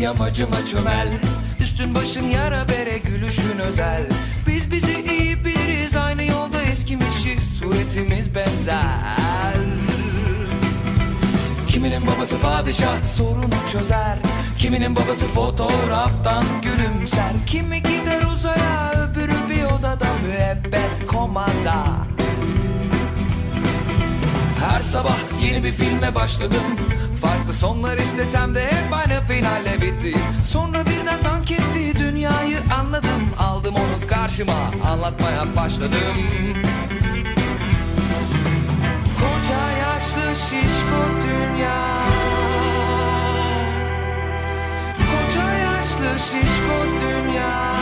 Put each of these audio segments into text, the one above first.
Yamacıma çömel. Üstün başın yara bere gülüşün özel. Biz bizi iyi biriz aynı yolda eskimişiz. Suretimiz benzer. Kiminin babası padişah sorunu çözer. Kiminin babası fotoğraftan gülümser. Kimi gider uzaya öbürü bir odada müebbet komanda. Her sabah yeni bir filme başladım Farklı sonlar istesem de hep aynı finalle bitti. Sonra birden dank etti dünyayı anladım. Aldım onu karşıma anlatmaya başladım. Koca yaşlı şişko dünya. Koca yaşlı şişko dünya.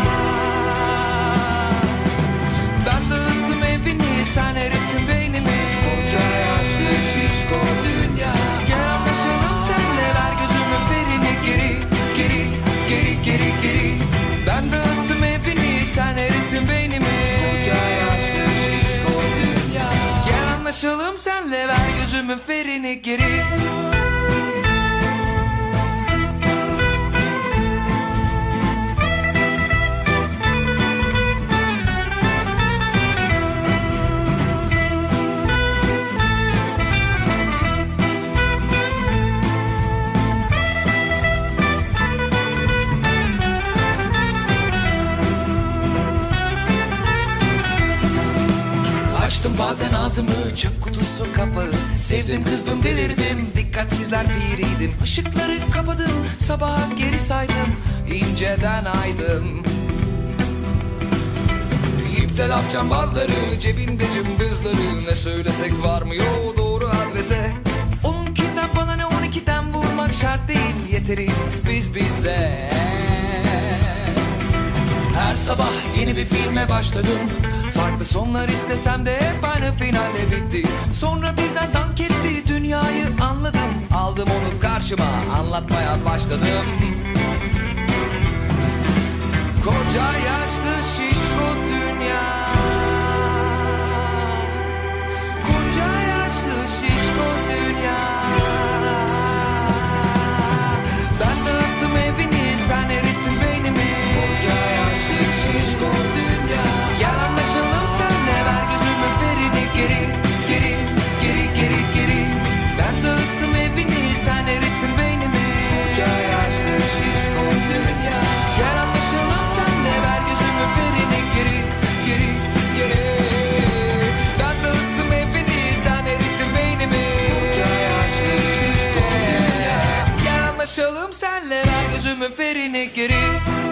Ben dağıttım evini sen erittin sumum fyrir nýgeri Açtım bazen ağzımı çöp kutusu kapağı. Sevdim kızdım delirdim dikkatsizler biriydim Işıkları kapadım sabaha geri saydım inceden aydım. İpte laf cambazları cebinde cımbızları. Ne söylesek varmıyor doğru adrese. Onunkinden bana ne on ikiden vurmak şart değil. Yeteriz biz bize. Her sabah yeni bir filme başladım Farklı sonlar istesem de hep aynı finalle bitti. Sonra birden dank etti dünyayı anladım. Aldım onu karşıma anlatmaya başladım er ekki sem en fyrir nýkjur í